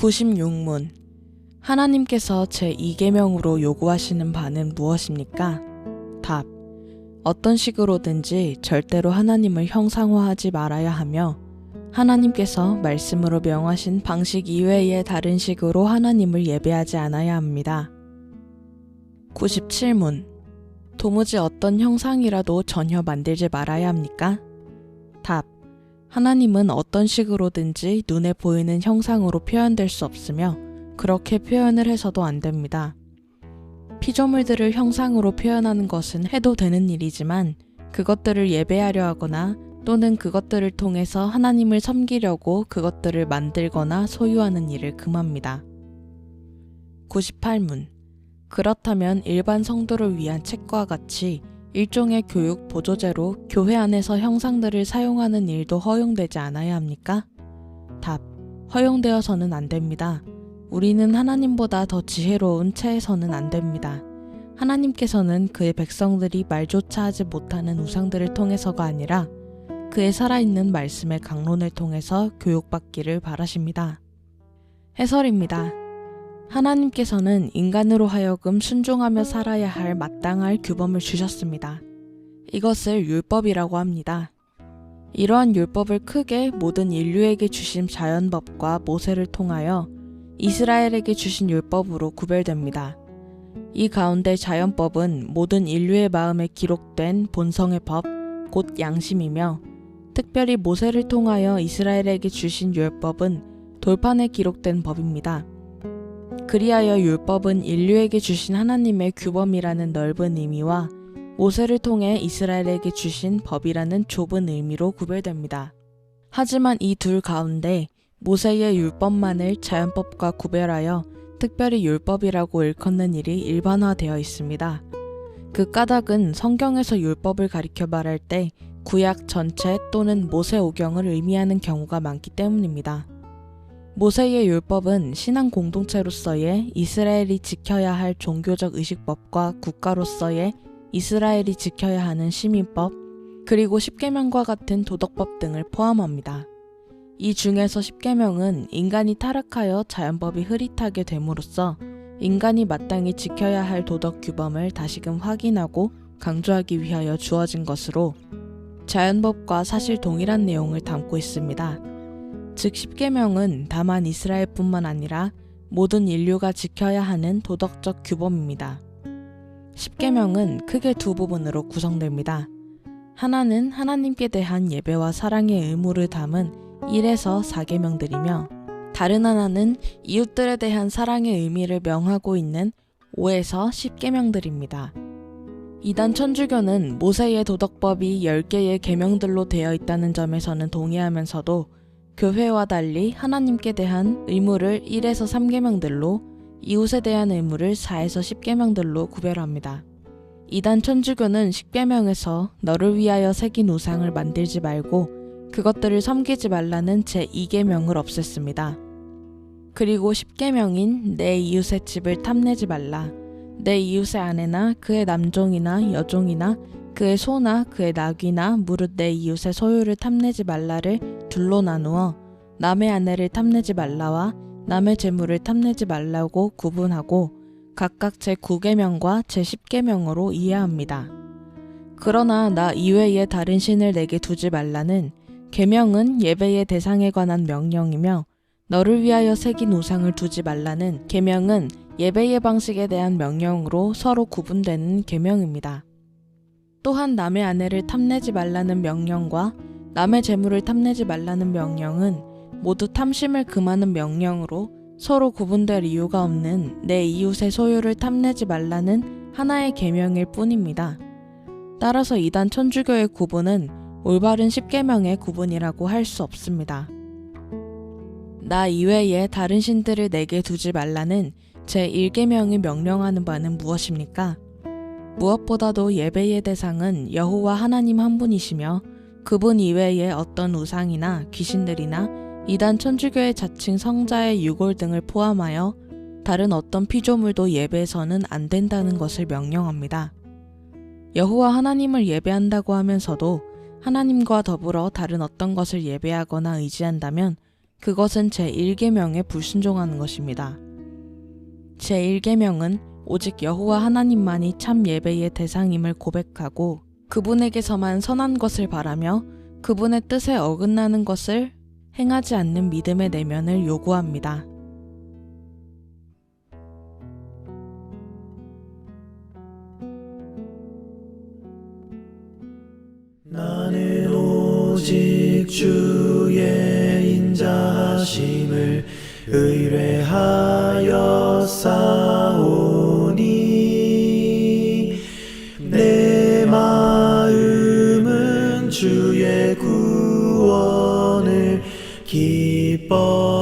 96문 하나님께서 제2계명으로 요구하시는 바는 무엇입니까? 답. 어떤 식으로든지 절대로 하나님을 형상화하지 말아야 하며 하나님께서 말씀으로 명하신 방식 이외의 다른 식으로 하나님을 예배하지 않아야 합니다. 97문 도무지 어떤 형상이라도 전혀 만들지 말아야 합니까? 답. 하나님은 어떤 식으로든지 눈에 보이는 형상으로 표현될 수 없으며 그렇게 표현을 해서도 안 됩니다. 피조물들을 형상으로 표현하는 것은 해도 되는 일이지만 그것들을 예배하려 하거나 또는 그것들을 통해서 하나님을 섬기려고 그것들을 만들거나 소유하는 일을 금합니다. 98문 그렇다면 일반 성도를 위한 책과 같이 일종의 교육 보조제로 교회 안에서 형상들을 사용하는 일도 허용되지 않아야 합니까? 답. 허용되어서는 안 됩니다. 우리는 하나님보다 더 지혜로운 체에서는 안 됩니다. 하나님께서는 그의 백성들이 말조차 하지 못하는 우상들을 통해서가 아니라 그의 살아있는 말씀의 강론을 통해서 교육받기를 바라십니다. 해설입니다. 하나님께서는 인간으로 하여금 순종하며 살아야 할 마땅할 규범을 주셨습니다. 이것을 율법이라고 합니다. 이러한 율법을 크게 모든 인류에게 주신 자연법과 모세를 통하여 이스라엘에게 주신 율법으로 구별됩니다. 이 가운데 자연법은 모든 인류의 마음에 기록된 본성의 법, 곧 양심이며 특별히 모세를 통하여 이스라엘에게 주신 율법은 돌판에 기록된 법입니다. 그리하여 율법은 인류에게 주신 하나님의 규범이라는 넓은 의미와 모세를 통해 이스라엘에게 주신 법이라는 좁은 의미로 구별됩니다. 하지만 이 둘 가운데 모세의 율법만을 자연법과 구별하여 특별히 율법이라고 일컫는 일이 일반화되어 있습니다. 그 까닭은 성경에서 율법을 가리켜 말할 때 구약 전체 또는 모세 오경을 의미하는 경우가 많기 때문입니다. 모세의 율법은 신앙 공동체로서의 이스라엘이 지켜야 할 종교적 의식법과 국가로서의 이스라엘이 지켜야 하는 시민법, 그리고 십계명과 같은 도덕법 등을 포함합니다. 이 중에서 십계명은 인간이 타락하여 자연법이 흐릿하게 됨으로써 인간이 마땅히 지켜야 할 도덕 규범을 다시금 확인하고 강조하기 위하여 주어진 것으로 자연법과 사실 동일한 내용을 담고 있습니다. 즉 십계명은 다만 이스라엘뿐만 아니라 모든 인류가 지켜야 하는 도덕적 규범입니다. 십계명은 크게 두 부분으로 구성됩니다. 하나는 하나님께 대한 예배와 사랑의 의무를 담은 1에서 4계명들이며 다른 하나는 이웃들에 대한 사랑의 의미를 명하고 있는 5에서 10계명들입니다. 이단 천주교는 모세의 도덕법이 10개의 계명들로 되어 있다는 점에서는 동의하면서도 교회와 달리 하나님께 대한 의무를 1에서 3계명들로 이웃에 대한 의무를 4에서 10계명들로 구별합니다. 이단 천주교는 10계명에서 너를 위하여 새긴 우상을 만들지 말고 그것들을 섬기지 말라는 제2계명을 없앴습니다. 그리고 10계명인 내 이웃의 집을 탐내지 말라. 내 이웃의 아내나 그의 남종이나 여종이나 그의 소나 그의 낙이나 무릇 내 이웃의 소유를 탐내지 말라를 둘로 나누어 남의 아내를 탐내지 말라와 남의 재물을 탐내지 말라고 구분하고 각각 제9계명과 제10계명으로 이해합니다. 그러나 나 이외에 다른 신을 내게 두지 말라는 계명은 예배의 대상에 관한 명령이며 너를 위하여 새긴 우상을 두지 말라는 계명은 예배의 방식에 대한 명령으로 서로 구분되는 계명입니다. 또한 남의 아내를 탐내지 말라는 명령과 남의 재물을 탐내지 말라는 명령은 모두 탐심을 금하는 명령으로 서로 구분될 이유가 없는 내 이웃의 소유를 탐내지 말라는 하나의 계명일 뿐입니다. 따라서 이단 천주교의 구분은 올바른 십계명의 구분이라고 할 수 없습니다. 나 이외에 다른 신들을 내게 두지 말라는 제1계명이 명령하는 바는 무엇입니까? 무엇보다도 예배의 대상은 여호와 하나님 한 분이시며 그분 이외에 어떤 우상이나 귀신들이나 이단 천주교의 자칭 성자의 유골 등을 포함하여 다른 어떤 피조물도 예배에서는 안 된다는 것을 명령합니다. 여호와 하나님을 예배한다고 하면서도 하나님과 더불어 다른 어떤 것을 예배하거나 의지한다면 그것은 제1계명에 불순종하는 것입니다. 제1계명은 오직 여호와 하나님만이 참 예배의 대상임을 고백하고 그분에게서만 선한 것을 바라며 그분의 뜻에 어긋나는 것을 행하지 않는 믿음의 내면을 요구합니다. 나는 오직 주의 인자하심을 의뢰하여 싸우 주의 구원을 기뻐하리